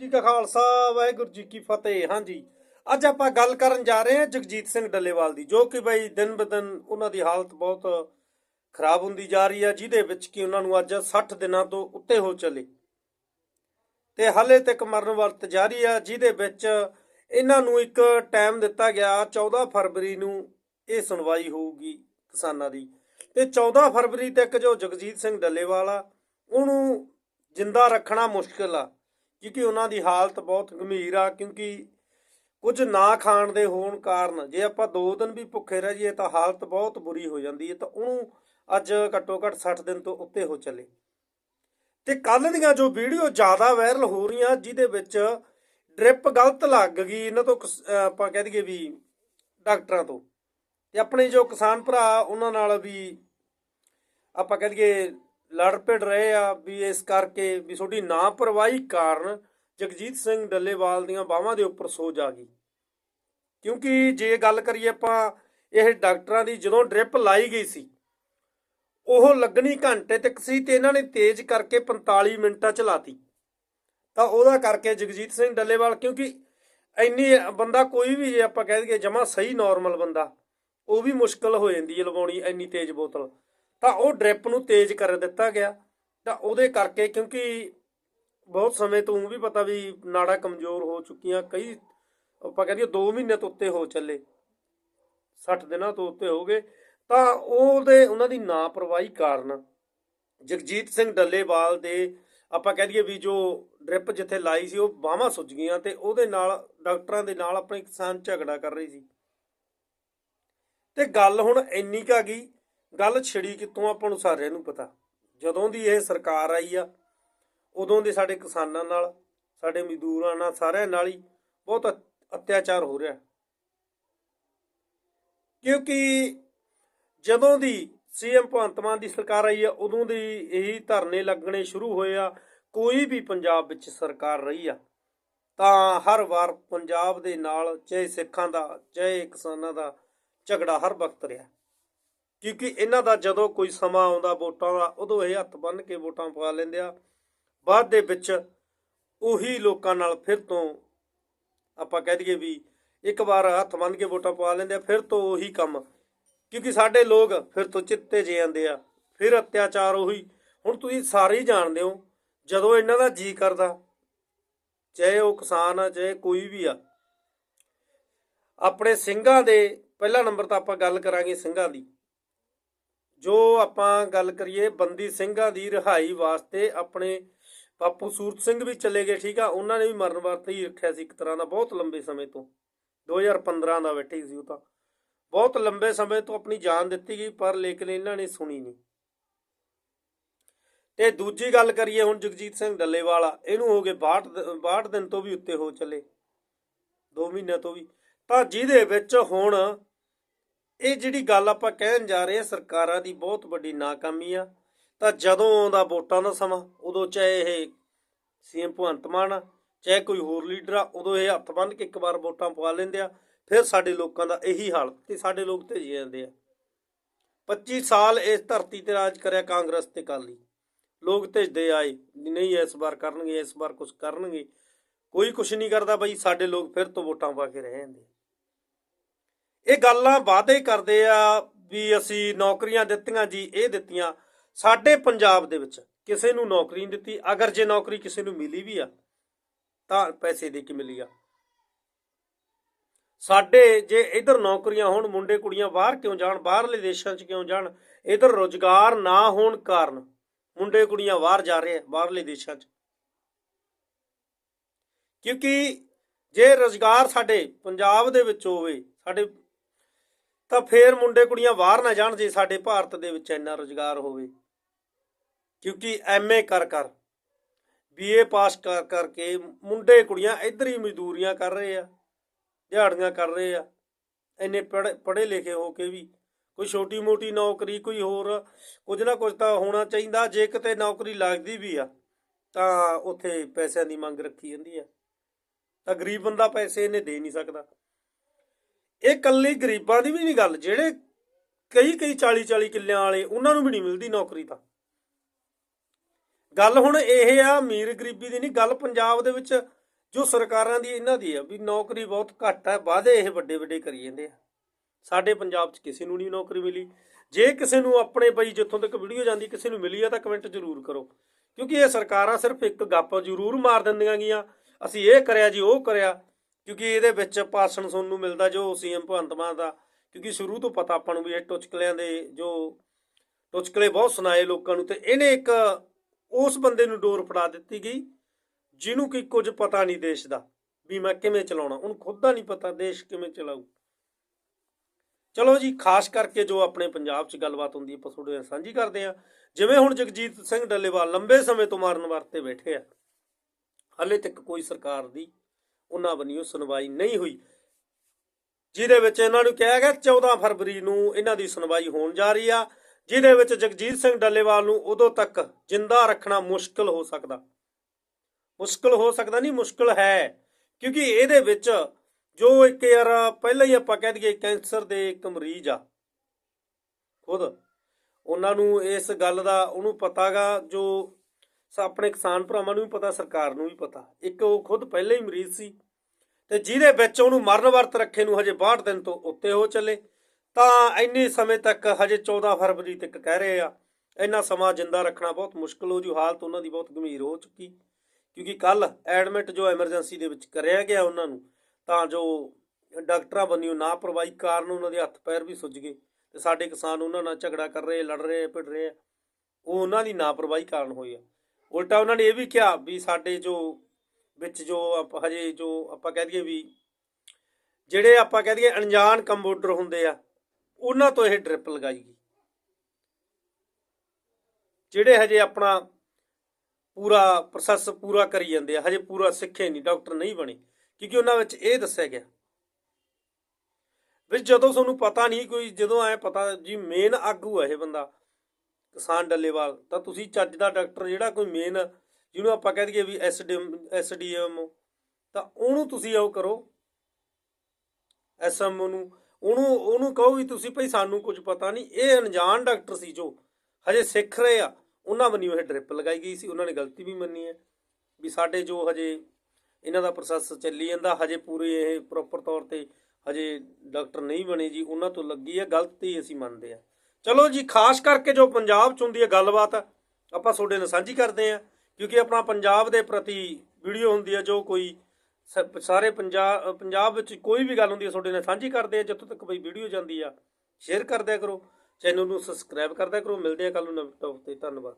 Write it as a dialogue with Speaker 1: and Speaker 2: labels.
Speaker 1: ਜੀ ਕਾ ਖਾਲਸਾ, ਵਾਹਿਗੁਰੂ ਜੀ ਕੀ ਫਤਿਹ। ਹਾਂਜੀ, ਅੱਜ ਆਪਾਂ ਗੱਲ ਕਰਨ ਜਾ ਰਹੇ ਹਾਂ ਜਗਜੀਤ ਸਿੰਘ ਡੱਲੇਵਾਲ ਦੀ, ਜੋ ਕਿ ਬਈ ਦਿਨ ਬਦਨ ਉਹਨਾਂ ਦੀ ਹਾਲਤ ਬਹੁਤ ਖਰਾਬ ਹੁੰਦੀ ਜਾ ਰਹੀ ਹੈ, ਜਿਹਦੇ ਵਿੱਚ ਕਿ ਉਹਨਾਂ ਨੂੰ ਅੱਜ 60 ਦਿਨਾਂ ਤੋਂ ਉੱਤੇ ਹੋ ਚਲੇ। ਤੇ ਹਾਲੇ ਤੱਕ ਮਰਨ ਵਰਤ ਜਾਰੀ ਆ ਜਿਹਦੇ ਵਿੱਚ ਇਹਨਾਂ ਨੂੰ ਇੱਕ ਟਾਈਮ ਦਿੱਤਾ ਗਿਆ 14 ਫਰਵਰੀ ਨੂੰ ਇਹ ਸੁਣਵਾਈ ਹੋਊਗੀ ਕਿਸਾਨਾਂ ਦੀ। ਤੇ 14 ਫਰਵਰੀ ਤੱਕ ਜੋ ਜਗਜੀਤ ਸਿੰਘ ਡੱਲੇਵਾਲ ਆ, ਉਹਨੂੰ ਜਿੰਦਾ ਰੱਖਣਾ ਮੁਸ਼ਕਲ ਆ। ਕਿਉਂਕਿ ਉਹਨਾਂ ਦੀ ਹਾਲਤ ਬਹੁਤ ਗੰਭੀਰ ਆ, ਕਿਉਂਕਿ ਕੁਝ ਨਾ ਖਾਣ ਦੇ ਹੋਣ ਕਾਰਨ ਜੇ ਆਪਾਂ 2 ਦਿਨ ਵੀ ਭੁੱਖੇ ਰਹਿ ਜਾਈਏ ਤਾਂ ਹਾਲਤ ਬਹੁਤ ਬੁਰੀ ਹੋ ਜਾਂਦੀ ਹੈ, ਤਾਂ ਉਹਨੂੰ ਅੱਜ ਘੱਟੋ ਘੱਟ 60 ਦਿਨ ਤੋਂ ਉੱਤੇ ਹੋ ਚੱਲੇ। ਤੇ ਕੱਲ ਦੀਆਂ ਜੋ ਵੀਡੀਓ ਜ਼ਿਆਦਾ ਵਾਇਰਲ ਹੋ ਰਹੀਆਂ, ਜਿਹਦੇ ਵਿੱਚ ਡ੍ਰਿਪ ਗਲਤ ਲੱਗ ਗਈ ਇਹਨਾਂ ਤੋਂ ਕਿਸ- ਆਪਾਂ ਕਹਿ ਦਈਏ ਵੀ ਡਾਕਟਰਾਂ ਤੋਂ। ਤੇ ਆਪਣੇ ਜੋ ਕਿਸਾਨ ਭਰਾ, ਉਹਨਾਂ ਨਾਲ ਵੀ ਆਪਾਂ ਕਹਿ ਦਈਏ ਲੜ ਭਿੜ ਰਹੇ ਆ ਵੀ ਇਸ ਕਰਕੇ ਵੀ ਤੁਹਾਡੀ ਨਾਪਰਵਾਹੀ ਕਾਰਨ ਜਗਜੀਤ ਸਿੰਘ ਡੱਲੇਵਾਲ ਦੀਆਂ ਬਾਹਾਂ ਦੇ ਉੱਪਰ ਸੋਜ ਆ ਗਈ। ਕਿਉਂਕਿ ਜੇ ਗੱਲ ਕਰੀਏ ਆਪਾਂ, ਇਹ ਡਾਕਟਰਾਂ ਦੀ ਜਦੋਂ ਡ੍ਰਿਪ ਲਾਈ ਗਈ ਸੀ, ਉਹ ਲੱਗਣੀ ਘੰਟੇ ਤੱਕ ਸੀ ਤੇ ਇਹਨਾਂ ਨੇ ਤੇਜ਼ ਕਰਕੇ 45 ਮਿੰਟਾਂ ਚ ਲਾਤੀ। ਤਾਂ ਉਹਦਾ ਕਰਕੇ ਜਗਜੀਤ ਸਿੰਘ ਡੱਲੇਵਾਲ, ਕਿਉਂਕਿ ਇੰਨੀ ਬੰਦਾ ਕੋਈ ਵੀ ਜੇ ਆਪਾਂ ਕਹਿ ਦਈਏ ਜਮਾ ਸਹੀ ਨਾਰਮਲ ਬੰਦਾ, ਉਹ ਵੀ ਮੁਸ਼ਕਲ ਹੋ ਜਾਂਦੀ ਹੈ ਲਵਾਉਣੀ ਇੰਨੀ ਤੇਜ਼ ਬੋਤਲ। ਤਾਂ ਉਹ ਡ੍ਰਿਪ ਨੂੰ ਤੇਜ਼ ਕਰ ਦਿੱਤਾ ਗਿਆ। ਤਾਂ ਉਹਦੇ ਕਰਕੇ ਕਿਉਂਕਿ ਬਹੁਤ ਸਮੇਂ ਤੋਂ ਊਂ ਵੀ ਪਤਾ ਵੀ ਨਾੜਾ ਕਮਜ਼ੋਰ ਹੋ ਚੁੱਕੀਆਂ, ਕਈ ਆਪਾਂ ਕਹਿੰਦੇ 2 ਮਹੀਨੇ ਤੋਂ ਉੱਤੇ ਹੋ ਚੱਲੇ 60 ਦਿਨਾਂ ਤੋਂ ਉੱਤੇ ਹੋ ਗਏ। ਤਾਂ ਉਹਦੇ, ਉਹਨਾਂ ਦੀ ਨਾਪਰਵਾਹੀ ਕਾਰਨ ਜਗਜੀਤ ਸਿੰਘ ਡੱਲੇਵਾਲ ਦੇ ਆਪਾਂ ਕਹਿ ਦਈਏ ਵੀ ਜੋ ਡ੍ਰਿਪ ਜਿੱਥੇ ਲਾਈ ਸੀ, ਉਹ ਬਾਹਾਂ ਸੁੱਜ ਗਈਆਂ ਤੇ ਉਹਦੇ ਨਾਲ, ਡਾਕਟਰਾਂ ਦੇ ਨਾਲ ਆਪਣੇ ਕਿਸਾਨ ਝਗੜਾ ਕਰ ਰਹੀ ਸੀ। ਤੇ ਗੱਲ ਹੁਣ ਇੰਨੀ ਕਾ ਗਈ ਗੱਲ ਛਿੜੀ ਕਿਤੋਂ ਆਪਾਂ ਨੂੰ ਸਾਰਿਆਂ ਨੂੰ ਪਤਾ। ਜਦੋਂ ਦੀ ਇਹ ਸਰਕਾਰ ਆਈ ਆ, ਉਦੋਂ ਦੇ ਸਾਡੇ ਕਿਸਾਨਾਂ ਨਾਲ, ਸਾਡੇ ਮਜ਼ਦੂਰਾਂ ਨਾਲ, ਸਾਰਿਆਂ ਨਾਲ ਹੀ ਬਹੁਤ ਅਤਿਆਚਾਰ ਹੋ ਰਿਹਾ। ਕਿਉਂਕਿ ਜਦੋਂ ਦੀ ਸੀਐਮ ਭਗਵੰਤ ਮਾਨ ਦੀ ਸਰਕਾਰ ਆਈ ਆ, ਉਦੋਂ ਦੀ ਇਹੀ ਧਰਨੇ ਲੱਗਣੇ ਸ਼ੁਰੂ ਹੋਏ ਆ, ਕੋਈ ਵੀ ਪੰਜਾਬ ਵਿੱਚ ਸਰਕਾਰ ਰਹੀ ਆ, ਤਾਂ ਹਰ ਵਾਰ ਪੰਜਾਬ ਦੇ ਨਾਲ ਚਾਹੇ ਸਿੱਖਾਂ ਦਾ, ਚਾਹੇ ਕਿਸਾਨਾਂ ਦਾ ਝਗੜਾ ਹਰ ਵਕਤ ਰਿਹਾ। ਕਿਉਂਕਿ ਇਹਨਾਂ ਦਾ ਜਦੋਂ ਕੋਈ ਸਮਾਂ ਆਉਂਦਾ ਵੋਟਾਂ ਦਾ, ਉਦੋਂ ਇਹ ਹੱਥ ਬੰਨ੍ਹ ਕੇ ਵੋਟਾਂ ਪਾ ਲੈਂਦੇ ਆ। ਬਾਅਦ ਦੇ ਵਿੱਚ ਉਹੀ ਲੋਕਾਂ ਨਾਲ ਫਿਰ ਤੋਂ ਆਪਾਂ ਕਹਿ ਦਈਏ ਵੀ ਇੱਕ ਵਾਰ ਹੱਥ ਬੰਨ੍ਹ ਕੇ ਵੋਟਾਂ ਪਾ ਲੈਂਦੇ ਆ, ਫਿਰ ਤੋਂ ਉਹੀ ਕੰਮ। ਕਿਉਂਕਿ ਸਾਡੇ ਲੋਕ ਫਿਰ ਤੋਂ ਚਿੱਤੇ ਜੇ ਜਾਂਦੇ ਆ, ਫਿਰ ਅਤਿਆਚਾਰ ਉਹੀ। ਹੁਣ ਤੁਸੀਂ ਸਾਰੇ ਹੀ ਜਾਣਦੇ ਹੋ, ਜਦੋਂ ਇਹਨਾਂ ਦਾ ਜੀ ਕਰਦਾ, ਚਾਹੇ ਉਹ ਕਿਸਾਨ ਆ, ਚਾਹੇ ਕੋਈ ਵੀ ਆ, ਆਪਣੇ ਸਿੰਘਾਂ ਦੇ, ਪਹਿਲਾ ਨੰਬਰ ਤਾਂ ਆਪਾਂ ਗੱਲ ਕਰਾਂਗੇ ਸਿੰਘਾਂ ਦੀ। ਜੋ ਆਪਾਂ ਗੱਲ ਕਰੀਏ ਬੰਦੀ ਸਿੰਘਾਂ ਦੀ ਰਿਹਾਈ ਵਾਸਤੇ ਆਪਣੇ ਬਾਪੂ ਸੂਰਤ ਸਿੰਘ ਵੀ ਚਲੇ ਗਏ, ਠੀਕ ਆ? ਉਹਨਾਂ ਨੇ ਵੀ ਮਰਨ ਵਰਤ ਹੀ ਰੱਖਿਆ ਸੀ ਇੱਕ ਤਰ੍ਹਾਂ ਦਾ, ਬਹੁਤ ਲੰਬੇ ਸਮੇਂ ਤੋਂ। 2015 ਦਾ ਬੈਠੀ ਸੀ ਉਹ ਤਾਂ। ਬਹੁਤ ਲੰਬੇ ਸਮੇਂ ਤੋਂ ਆਪਣੀ ਜਾਨ ਦਿੱਤੀ ਗਈ, ਪਰ ਲੇਕਿਨ ਇਹਨਾਂ ਨੇ ਸੁਣੀ ਨਹੀਂ। ਤੇ ਦੂਜੀ ਗੱਲ ਕਰੀਏ ਹੁਣ ਜਗਜੀਤ ਸਿੰਘ ਡੱਲੇਵਾਲਾ ਇਹਨੂੰ ਹੋ ਗਏ 62 ਦ- 62 ਦਿਨ ਤੋਂ ਵੀ ਉੱਤੇ ਹੋ ਚੱਲੇ। 2 ਮਹੀਨਿਆਂ ਤੋਂ ਵੀ। ਤਾਂ ਜਿਹਦੇ ਵਿੱਚ ਹੁਣ ਇਹ ਜਿਹੜੀ ਗੱਲ ਆਪਾਂ ਕਹਿਣ ਜਾ ਰਹੇ ਹਾਂ, ਸਰਕਾਰਾਂ ਦੀ ਬਹੁਤ ਵੱਡੀ ਨਾਕਾਮੀ ਆ। ਤਾਂ ਜਦੋਂ ਆਉਂਦਾ ਵੋਟਾਂ ਦਾ ਸਮਾਂ, ਉਦੋਂ ਚਾਹੇ ਇਹ ਸੀਐਮ ਭਗਵੰਤ ਮਾਨ ਆ, ਚਾਹੇ ਕੋਈ ਹੋਰ ਲੀਡਰ ਆ, ਉਦੋਂ ਇਹ ਹੱਥ ਬੰਨ੍ਹ ਕੇ ਇੱਕ ਵਾਰ ਵੋਟਾਂ ਪਵਾ ਲੈਂਦੇ ਆ। ਫਿਰ ਸਾਡੇ ਲੋਕਾਂ ਦਾ ਇਹੀ ਹਾਲ ਤੇ ਸਾਡੇ ਲੋਕ ਤੇ ਜੀ ਜਾਂਦੇ ਆ। 25 ਸਾਲ ਇਸ ਧਰਤੀ ਤੇ ਰਾਜ ਕਰਿਆ ਕਾਂਗਰਸ ਤੇ ਕਾਲੀ ਲੋਕ ਭੇਜਦੇ ਆਏ ਵੀ ਨਹੀਂ, ਇਸ ਵਾਰ ਕਰਨਗੇ, ਇਸ ਵਾਰ ਕੁਝ ਕਰਨਗੇ। ਕੋਈ ਕੁਝ ਨਹੀਂ ਕਰਦਾ ਬਈ, ਸਾਡੇ ਲੋਕ ਫਿਰ ਤੋਂ ਵੋਟਾਂ ਪਾ ਕੇ ਰਹਿ ਜਾਂਦੇ ਇਹ ਗੱਲਾਂ ਵਾਅਦੇ ਕਰਦੇ ਆ ਵੀ ਅਸੀਂ ਨੌਕਰੀਆਂ ਦਿੱਤੀਆਂ ਜੀ, ਇਹ ਦਿੱਤੀਆਂ। ਸਾਡੇ ਪੰਜਾਬ ਦੇ ਵਿੱਚ ਕਿਸੇ ਨੂੰ ਨੌਕਰੀ ਨਹੀਂ ਦਿੱਤੀ। ਅਗਰ ਜੇ ਨੌਕਰੀ ਕਿਸੇ ਨੂੰ ਮਿਲੀ ਵੀ ਆ, ਤਾਂ ਪੈਸੇ ਦੇ ਕੇ ਮਿਲੀ ਆ। ਸਾਡੇ ਜੇ ਇਧਰ ਨੌਕਰੀਆਂ ਹੋਣ, ਮੁੰਡੇ ਕੁੜੀਆਂ ਬਾਹਰ ਕਿਉਂ ਜਾਣ, ਬਾਹਰਲੇ ਦੇਸ਼ਾਂ 'ਚ ਕਿਉਂ ਜਾਣ, ਇਧਰ ਰੋਜ਼ਗਾਰ ਨਾ ਹੋਣ ਕਾਰਨ ਮੁੰਡੇ ਕੁੜੀਆਂ ਬਾਹਰ ਜਾ ਰਹੇ ਆ, ਬਾਹਰਲੇ ਦੇਸ਼ਾਂ 'ਚ। ਕਿਉਂਕਿ ਜੇ ਰੋਜ਼ਗਾਰ ਸਾਡੇ ਪੰਜਾਬ ਦੇ ਵਿੱਚ ਹੋਵੇ, ਸਾਡੇ ਤਾਂ ਫੇਰ ਮੁੰਡੇ ਕੁੜੀਆਂ ਬਾਹਰ ਨਾ ਜਾਣ ਜੇ ਸਾਡੇ ਭਾਰਤ ਦੇ ਵਿੱਚ ਇੰਨਾ ਰੋਜ਼ਗਾਰ ਹੋਵੇ। ਕਿਉਂਕਿ ਐਮਏ ਕਰ ਕਰ ਬੀਏ ਪਾਸ ਕਰ ਕਰਕੇ ਮੁੰਡੇ ਕੁੜੀਆਂ ਇੱਧਰ ਹੀ ਮਜ਼ਦੂਰੀਆਂ ਕਰ ਰਹੇ ਆ, ਦਿਹਾੜੀਆਂ ਕਰ ਰਹੇ ਆ। ਇੰਨੇ ਪੜ੍ਹੇ ਲਿਖੇ ਹੋ ਕੇ ਵੀ ਕੋਈ ਛੋਟੀ ਮੋਟੀ ਨੌਕਰੀ, ਕੋਈ ਹੋਰ ਕੁਝ ਨਾ ਕੁਝ ਤਾਂ ਹੋਣਾ ਚਾਹੀਦਾ। ਜੇ ਕਿਤੇ ਨੌਕਰੀ ਲੱਗਦੀ ਵੀ ਆ, ਤਾਂ ਉੱਥੇ ਪੈਸਿਆਂ ਦੀ ਮੰਗ ਰੱਖੀ ਜਾਂਦੀ ਆ। ਤਾਂ ਗਰੀਬ ਬੰਦਾ ਪੈਸੇ ਇਹਨੇ ਦੇ ਨਹੀਂ ਸਕਦਾ। ਇਹ ਕੱਲੀ ਗਰੀਬਾਂ ਦੀ ਵੀ ਨਹੀਂ ਗੱਲ, ਜਿਹੜੇ ਕਈ ਕਈ 40 40 ਕਿੱਲਿਆਂ ਵਾਲੇ, ਉਹਨਾਂ ਨੂੰ ਵੀ ਨਹੀਂ ਮਿਲਦੀ ਨੌਕਰੀ ਤਾਂ। ਗੱਲ ਹੁਣ ਇਹ ਆ, ਅਮੀਰ ਗਰੀਬੀ ਦੀ ਨਹੀਂ, ਗੱਲ ਪੰਜਾਬ ਦੇ ਵਿੱਚ ਜੋ ਸਰਕਾਰਾਂ ਦੀ ਇਹਨਾਂ ਦੀ ਆ, ਵੀ ਨੌਕਰੀ ਬਹੁਤ ਘੱਟ ਹੈ ਵਾਅਦੇ ਇਹ ਵੱਡੇ ਵੱਡੇ ਕਰੀ ਜਾਂਦੇ ਆ। ਸਾਡੇ ਪੰਜਾਬ 'ਚ ਕਿਸੇ ਨੂੰ ਨਹੀਂ ਨੌਕਰੀ ਮਿਲੀ। ਜੇ ਕਿਸੇ ਨੂੰ ਆਪਣੇ ਬਈ ਜਿੱਥੋਂ ਤੱਕ ਵੀਡੀਓ ਜਾਂਦੀ, ਕਿਸੇ ਨੂੰ ਮਿਲੀ ਆ ਤਾਂ ਕਮੈਂਟ ਜ਼ਰੂਰ ਕਰੋ। ਕਿਉਂਕਿ ਇਹ ਸਰਕਾਰਾਂ ਸਿਰਫ ਇੱਕ ਗੱਪ ਜ਼ਰੂਰ ਮਾਰ ਦਿੰਦੀਆਂ ਗੀਆਂ। ਅਸੀਂ ਇਹ ਕਰਿਆ ਜੀ, ਉਹ ਕਰਿਆ। ਕਿਉਂਕਿ ਇਹਦੇ ਵਿੱਚ ਭਾਸ਼ਣ ਸੁਣਨ ਨੂੰ ਮਿਲਦਾ ਜੋ ਸੀਐਮ ਭਗਵੰਤ ਮਾਨ ਦਾ, ਕਿਉਂਕਿ ਸ਼ੁਰੂ ਤੋਂ ਪਤਾ ਆਪਾਂ ਨੂੰ ਵੀ ਇਹ ਟੁਚਕਲਿਆਂ ਦੇ ਜੋ ਟੁਚਕਲੇ ਬਹੁਤ ਸੁਣਾਏ ਲੋਕਾਂ ਨੂੰ ਤੇ ਇਹਨੇ ਇੱਕ ਉਸ ਬੰਦੇ ਨੂੰ ਡੋਰ ਫੜਾ ਦਿੱਤੀ ਗਈ, ਜਿਹਨੂੰ ਕਿ ਕੁਝ ਪਤਾ ਨਹੀਂ ਦੇਸ਼ ਦਾ, ਵੀ ਮੈਂ ਕਿਵੇਂ ਚਲਾਉਣਾ, ਉਹਨੂੰ ਖੁਦ ਦਾ ਨਹੀਂ ਪਤਾ ਦੇਸ਼ ਕਿਵੇਂ ਚਲਾਊ। ਚਲੋ ਜੀ, ਖਾਸ ਕਰਕੇ ਜੋ ਆਪਣੇ ਪੰਜਾਬ 'ਚ ਗੱਲਬਾਤ ਹੁੰਦੀ ਹੈ, ਆਪਾਂ ਤੁਹਾਡੇ ਨਾਲ ਸਾਂਝੀ ਕਰਦੇ ਆ ਜਿਵੇਂ ਹੁਣ ਜਗਜੀਤ ਸਿੰਘ ਡੱਲੇਵਾਲ ਲੰਬੇ ਸਮੇਂ ਤੋਂ ਮਾਰਨ ਵਰਤੇ ਬੈਠੇ ਆ, ਹਾਲੇ ਤੱਕ ਕੋਈ ਸਰਕਾਰ ਦੀ ਉਹਨਾਂ ਵੱਲੋਂ ਸੁਣਵਾਈ ਨਹੀਂ ਹੋਈ। ਜਿਹਦੇ ਵਿੱਚ ਇਹਨਾਂ ਨੂੰ ਕਿਹਾ ਗਿਆ 14 ਫਰਵਰੀ ਨੂੰ ਇਹਨਾਂ ਦੀ ਸੁਣਵਾਈ ਹੋਣ ਜਾ ਰਹੀ ਆ, ਜਿਹਦੇ ਵਿੱਚ ਜਗਜੀਤ ਸਿੰਘ ਡੱਲੇਵਾਲ ਨੂੰ ਉਦੋਂ ਤੱਕ ਜਿੰਦਾ ਰੱਖਣਾ ਮੁਸ਼ਕਲ ਹੋ ਸਕਦਾ। ਮੁਸ਼ਕਲ ਹੋ ਸਕਦਾ ਨਹੀਂ, ਮੁਸ਼ਕਲ ਹੈ, ਕਿਉਂਕਿ ਇਹਦੇ ਵਿੱਚ ਜੋ ਇੱਕ ਯਾਰ, ਪਹਿਲਾਂ ਹੀ ਆਪਾਂ ਕਹਿ ਦਈਏ ਕੈਂਸਰ ਦੇ ਇੱਕ ਮਰੀਜ਼ ਆ। ਖੁਦ। ਉਹਨਾਂ ਨੂੰ ਇਸ ਗੱਲ ਦਾ ਉਹਨੂੰ ਪਤਾਗਾ ਜੋ ਸ- ਆਪਣੇ ਕਿਸਾਨ ਭਰਾਵਾਂ ਨੂੰ ਵੀ ਪਤਾ, ਸਰਕਾਰ ਨੂੰ ਵੀ ਪਤਾ। ਇੱਕ ਉਹ ਖੁਦ ਪਹਿਲਾਂ ਹੀ ਮਰੀਜ਼ ਸੀ ਤੇ ਜਿਹਦੇ ਵਿੱਚ ਉਹਨੂੰ ਮਰਨ ਵਰਤ ਰੱਖੇ ਨੂੰ ਹਜੇ 62 ਦਿਨ ਤੋਂ ਉੱਤੇ ਹੋ ਚੱਲੇ। ਤਾਂ ਇੰਨੇ ਸਮੇਂ ਤੱਕ ਹਜੇ 14 ਫਰਵਰੀ ਤੱਕ ਕਹਿ ਰਹੇ ਆ, ਇੰਨਾ ਸਮਾਂ ਜਿੰਦਾ ਰੱਖਣਾ ਬਹੁਤ ਮੁਸ਼ਕਲ ਹੋ ਜੂ, ਹਾਲਤ ਉਹਨਾਂ ਦੀ ਬਹੁਤ ਗੰਭੀਰ ਹੋ ਚੁੱਕੀ। ਕਿਉਂਕਿ ਕੱਲ ਐਡਮਿਟ ਜੋ ਐਮਰਜੈਂਸੀ ਦੇ ਵਿੱਚ ਕਰਿਆ ਗਿਆ ਉਹਨਾਂ ਨੂੰ, ਤਾਂ ਜੋ ਡਾਕਟਰਾਂ ਬੰਨਿਓ ਨਾ ਪ੍ਰਵਾਹੀ ਕਾਰਨ ਉਹਨਾਂ ਦੇ ਹੱਥ ਪੈਰ ਵੀ ਸੁੱਜ ਗਏ ਤੇ ਸਾਡੇ ਕਿਸਾਨ ਉਹਨਾਂ ਨਾਲ ਝਗੜਾ ਕਰ ਰਹੇ, ਲੜ ਰਹੇ ਭਿੜ ਰਹੇ ਆ, ਉਹ ਉਹਨਾਂ ਦੀ ਨਾਪਰਵਾਹੀ ਕਾਰਨ ਹੋਈ ਆ। ਉਲਟਾ ਉਹਨਾਂ ਨੇ ਇਹ ਵੀ ਕਿਹਾ ਵੀ ਸਾਡੇ ਜੋ ਵਿੱਚ ਜੋ ਆਪਾਂ ਹਜੇ ਜੋ ਆਪਾਂ ਕਹਿ ਦਈਏ ਵੀ ਜਿਹੜੇ ਆਪਾਂ ਕਹਿ ਦਈਏ ਅਣਜਾਣ ਕੰਪਿਊਟਰ ਹੁੰਦੇ ਆ, ਉਹਨਾਂ ਤੋਂ ਇਹ ਡ੍ਰਿਪ ਲਗਾਈ ਗਈ। ਜਿਹੜੇ ਹਜੇ ਆਪਣਾ ਪੂਰਾ ਪ੍ਰੋਸੈਸ ਪੂਰਾ ਕਰੀ ਜਾਂਦੇ ਆ, ਹਜੇ ਪੂਰਾ ਸਿੱਖੇ ਨਹੀਂ, ਡਾਕਟਰ ਨਹੀਂ ਬਣੇ, ਕਿਉਂਕਿ ਉਹਨਾਂ ਵਿੱਚ ਇਹ ਦੱਸਿਆ ਗਿਆ। ਵੀ ਜਦੋਂ ਤੁਹਾਨੂੰ ਪਤਾ ਨਹੀਂ ਕੋਈ, ਜਦੋਂ ਐ ਪਤਾ ਜੀ ਮੇਨ ਆਗੂ ਆ ਇਹ ਬੰਦਾ ਕਿਸਾਨ ਡੱਲੇਵਾਲ, ਤਾਂ ਤੁਸੀਂ ਚੱਜ ਦਾ ਡਾਕਟਰ ਜਿਹੜਾ ਕੋਈ ਮੇਨ ਜਿਹਨੂੰ ਆਪਾਂ ਕਹਿ ਦਈਏ ਵੀ ਐਸਡੀਐਮ ਐਸਡੀਐਮ ਤਾਂ ਉਹਨੂੰ ਤੁਸੀਂ ਉਹ ਕਰੋ। ਐਸਐਮ ਨੂੰ, ਉਹਨੂੰ ਉਹਨੂੰ ਕਹੋ ਵੀ ਤੁਸੀਂ ਭਈ ਸਾਨੂੰ ਕੁਝ ਪਤਾ ਨਹੀਂ, ਇਹ ਅਣਜਾਣ ਡਾਕਟਰ ਸੀ ਜੋ ਹਜੇ ਸਿੱਖ ਰਹੇ ਆ, ਉਹਨਾਂ ਵੱਲੋਂ ਇਹ ਡ੍ਰਿਪ ਲਗਾਈ ਗਈ ਸੀ, ਉਹਨਾਂ ਨੇ ਗਲਤੀ ਵੀ ਮੰਨੀ ਹੈ। ਵੀ ਸਾਡੇ ਜੋ ਹਜੇ ਇਹਨਾਂ ਦਾ ਪ੍ਰੋਸੈਸ ਚੱਲੀ ਜਾਂਦਾ, ਹਜੇ ਪੂਰੇ ਇਹ ਪ੍ਰੋਪਰ ਤੌਰ ਤੇ ਹਜੇ ਡਾਕਟਰ ਨਹੀਂ ਬਣੇ ਜੀ, ਉਹਨਾਂ ਤੋਂ ਲੱਗੀ ਹੈ ਗਲਤੀ ਅਸੀਂ ਮੰਨਦੇ ਆ ਚਲੋ ਜੀ, ਖਾਸ ਕਰਕੇ ਜੋ ਪੰਜਾਬ ਚ ਹੁੰਦੀ ਹੈ ਗੱਲਬਾਤ, ਆਪਾਂ ਤੁਹਾਡੇ ਨਾਲ ਸਾਂਝੀ ਕਰਦੇ ਆ ਕਿਉਂਕਿ ਆਪਣਾ ਪੰਜਾਬ ਦੇ ਪ੍ਰਤੀ ਵੀਡੀਓ ਹੁੰਦੀ ਹੈ ਜੋ ਕੋਈ ਸ- ਸਾਰੇ ਪੰਜਾਬ ਪੰਜਾਬ ਵਿੱਚ ਕੋਈ ਵੀ ਗੱਲ ਹੁੰਦੀ ਹੈ, ਤੁਹਾਡੇ ਨਾਲ ਸਾਂਝੀ ਕਰਦੇ ਆ ਜਿੱਥੋਂ ਤੱਕ ਬਈ ਵੀਡੀਓ ਜਾਂਦੀ ਆ ਸ਼ੇਅਰ ਕਰਦਿਆ ਕਰੋ ਚੈਨਲ ਨੂੰ ਸਬਸਕ੍ਰਾਈਬ ਕਰਦਿਆ ਕਰੋ, ਮਿਲਦੇ ਆ ਕੱਲ ਨੂੰ ਨਵੇਂ ਟੌਪ ਤੇ, ਧੰਨਵਾਦ।